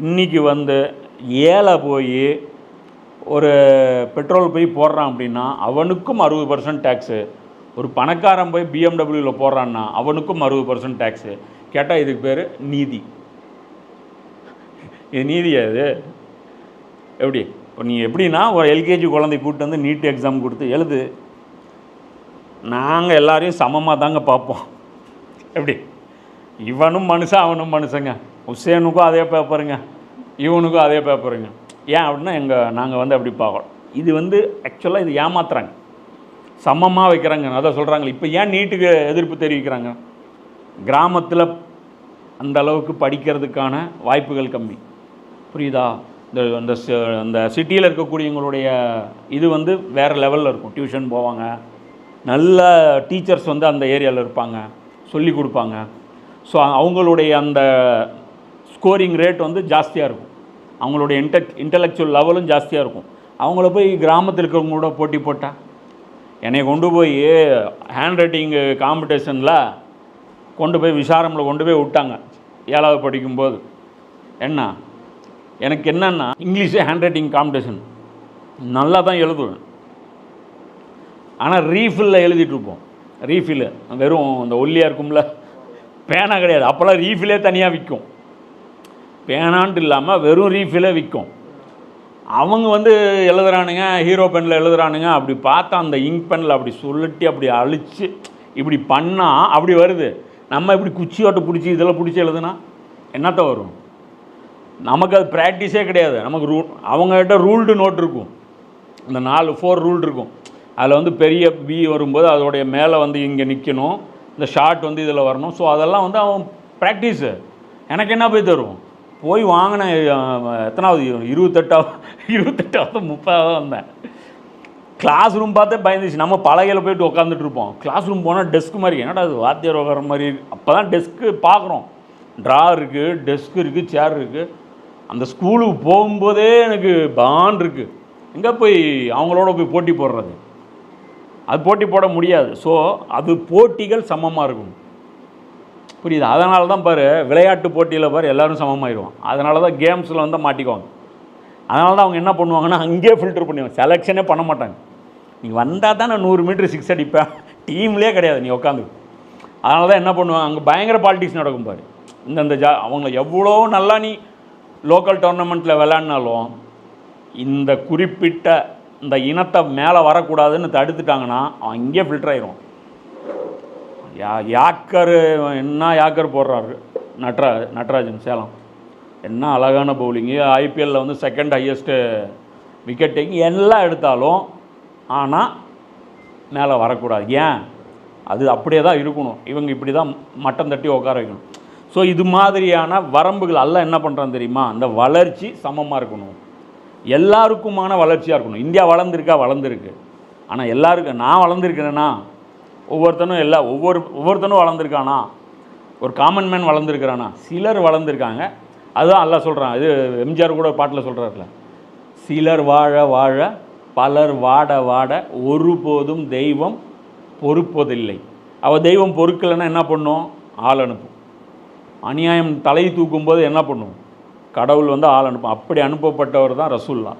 இன்றைக்கி வந்து ஏழை போய் ஒரு பெட்ரோல் போய் போடுறான் அப்படின்னா அவனுக்கும் அறுபது பர்சன்ட் டேக்ஸு ஒரு பணக்காரன் போய் பிஎம்டபிள்யூவில் போடுறான்னா அவனுக்கும் அறுபது பர்சன்ட் டேக்ஸு கேட்டால் இதுக்கு பேர் நீதி. இது நீதியா இது? எப்படி? இப்போ நீ எப்படின்னா ஒரு எல்கேஜி குழந்தை கூப்பிட்டு வந்து நீட் எக்ஸாம் கொடுத்து எழுது. நாங்கள் எல்லாரையும் சமமாக தாங்க பார்ப்போம். எப்படி? இவனும் மனுஷன் அவனும் மனுஷங்க. உசேனுக்கும் அதே பேப்பருங்க இவனுக்கும் அதே பேப்பருங்க. ஏன் அப்படின்னா எங்கள் நாங்கள் வந்து அப்படி பார்க்குறோம். இது வந்து ஆக்சுவலாக இது ஏமாத்துறாங்க. சமமாக வைக்கிறாங்க. அதான் சொல்கிறாங்க இப்போ ஏன் நீட்டுக்கு எதிர்ப்பு தெரிவிக்கிறாங்க? கிராமத்தில் அந்த அளவுக்கு படிக்கிறதுக்கான வாய்ப்புகள் கம்மி. புரியுதா? இந்த இந்த சி- இந்த சிட்டியில் இருக்கக்கூடியவங்களுடைய இது வந்து வேறு லெவலில் இருக்கும். டியூஷன் போவாங்க. நல்ல டீச்சர்ஸ் வந்து அந்த ஏரியாவில் இருப்பாங்க. சொல்லி கொடுப்பாங்க. ஸோ அவங்களுடைய அந்த ஸ்கோரிங் ரேட் வந்து ஜாஸ்தியாக இருக்கும். அவங்களுடைய இன்டெக் இன்டலெக்சுவல் லெவலும் ஜாஸ்தியாக இருக்கும். அவங்கள போய் கிராமத்தில் இருக்கிறவங்க கூட போட்டி? போட்டால் என்னை கொண்டு போய் ஹேண்ட் ரைட்டிங்கு காம்படிஷனில் கொண்டு போய் விசாரமில் கொண்டு போய் விட்டாங்க. ஏழாவது படிக்கும்போது. என்ன? எனக்கு என்னன்னா இங்கிலீஷு ஹேண்ட் ரைட்டிங் காம்படிஷன் நல்லா தான் எழுதுவேன். ஆனால் ரீஃபில்லில் எழுதிட்டுருப்போம் ரீஃபில் வெறும் அந்த ஒல்லியாக இருக்கும்ல. பேனா கிடையாது. அப்போல்லாம் ரீஃபிலே தனியாக விற்கும். பேனான்ட்டு இல்லாமல் வெறும் ரீஃபிலே விற்கும் அவங்க வந்து எழுதுறானுங்க ஹீரோ பெனில் எழுதுறானுங்க அப்படி பார்த்தா அந்த இங்க் பெனில் அப்படி சுருட்டி அப்படி அழித்து இப்படி பண்ணால் அப்படி வருது. நம்ம இப்படி குச்சியோட்ட பிடிச்சி இதெல்லாம் பிடிச்சி எழுதுனா என்னத்த வரும்? நமக்கு அது ப்ராக்டிஸே கிடையாது. நமக்கு ரூ அவங்ககிட்ட ரூல்டு நோட் இருக்கும். இந்த நாலு ஃபோர் ரூல் இருக்கும். அதில் வந்து பெரிய பி வரும்போது அதோடைய மேலே வந்து இங்கே நிற்கணும் இந்த ஷார்ட் வந்து இதில் வரணும். ஸோ அதெல்லாம் வந்து அவன் ப்ராக்டிஸு எனக்கு என்ன போய் தரும்? போய் வாங்கின எத்தனாவது இருபத்தெட்டாவது இருபத்தெட்டாவது முப்பதாவது வந்தேன். கிளாஸ் ரூம் பார்த்தே பயந்துச்சு. நம்ம பலகையில் போயிட்டு உட்காந்துட்டு இருப்போம். கிளாஸ் ரூம் போனால் டெஸ்க் மாதிரி என்னடா அது வாத்தியார் உட்கார மாதிரி? அப்போ தான் டெஸ்க்கு பார்க்குறோம். ட்ரா இருக்குது டெஸ்க் இருக்குது சேர் இருக்குது அந்த ஸ்கூலுக்கு போகும்போதே எனக்கு பான் இருக்குது எங்கே போய் அவங்களோட போய் போட்டி போடுறது? அது போட்டி போட முடியாது. ஸோ அது போட்டிகள் சமமாக இருக்கும். புரியுது? அதனால தான் பாரு விளையாட்டு போட்டியில் பாரு எல்லாரும் சமமாயிடுவான் அதனால தான் கேம்ஸில் வந்து மாட்டிக்குவாங்க. அதனால தான் அவங்க என்ன பண்ணுவாங்கன்னா அங்கேயே ஃபில்டர் பண்ணிடுவாங்க. செலெக்ஷனே பண்ண மாட்டாங்க. நீ வந்தால் தான் நான் நூறு மீட்ரு சிக்ஸ் அடிப்பேன் டீம்லேயே கிடையாது நீ உட்காந்து அதனால தான் என்ன பண்ணுவாங்க அங்கே பயங்கர பாலிடிக்ஸ் நடக்கும் பாரு. இந்தந்த ஜா அவங்க எவ்வளோ நல்லா நீ லோக்கல் டோர்னமெண்ட்டில் விளையாடினாலும் இந்த குறிப்பிட்ட இந்த இனத்தை மேலே வரக்கூடாதுன்னு தடுத்துட்டாங்கன்னா அவன் இங்கேயே ஃபில்டர் ஆயிரும் யா யாக்கர் என்ன யாக்கர் போடுறாரு? நட்ரா நட்ராஜன் சேலம். என்ன அழகான பவுலிங்கு ஐபிஎல்லில் வந்து செகண்ட் ஹையஸ்ட்டு விக்கெட் டேக்கிங் எல்லாம் எடுத்தாலும் ஆனால் மேலே வரக்கூடாது. ஏன்? அது அப்படியே தான் இருக்கணும். இவங்க இப்படி தான் மட்டம் தட்டி உட்கார வைக்கணும். ஸோ இது மாதிரியான வரம்புகள் எல்லாம் என்ன பண்ணுறான் தெரியுமா? அந்த வளர்ச்சி சமமாக இருக்கணும். எல்லாருக்குமான வளர்ச்சியாக இருக்கணும். இந்தியா வளர்ந்துருக்கா? வளர்ந்துருக்கு. ஆனால் எல்லாருக்கும் நான் வளர்ந்துருக்கிறேன்னா ஒவ்வொருத்தனும் எல்லா ஒவ்வொரு ஒவ்வொருத்தனும் வளர்ந்துருக்கானா? ஒரு காமன் மேன் வளர்ந்துருக்கிறானா? சிலர் வளர்ந்துருக்காங்க. அதுதான் எல்லாம் சொல்கிறான் இது எம்ஜிஆர் கூட பாட்டில் சொல்கிறாருல சிலர் வாழ வாழ பலர் வாட வாட ஒருபோதும் தெய்வம் பொறுப்பதில்லை. அவள் தெய்வம் பொறுக்கலைன்னா என்ன பண்ணும்? ஆள் அனுப்பும். அநியாயம் தலை தூக்கும்போது என்ன பண்ணும்? கடவுள் வந்து ஆள் அனுப்பும். அப்படி அனுப்பப்பட்டவர் தான் ரசூல்லா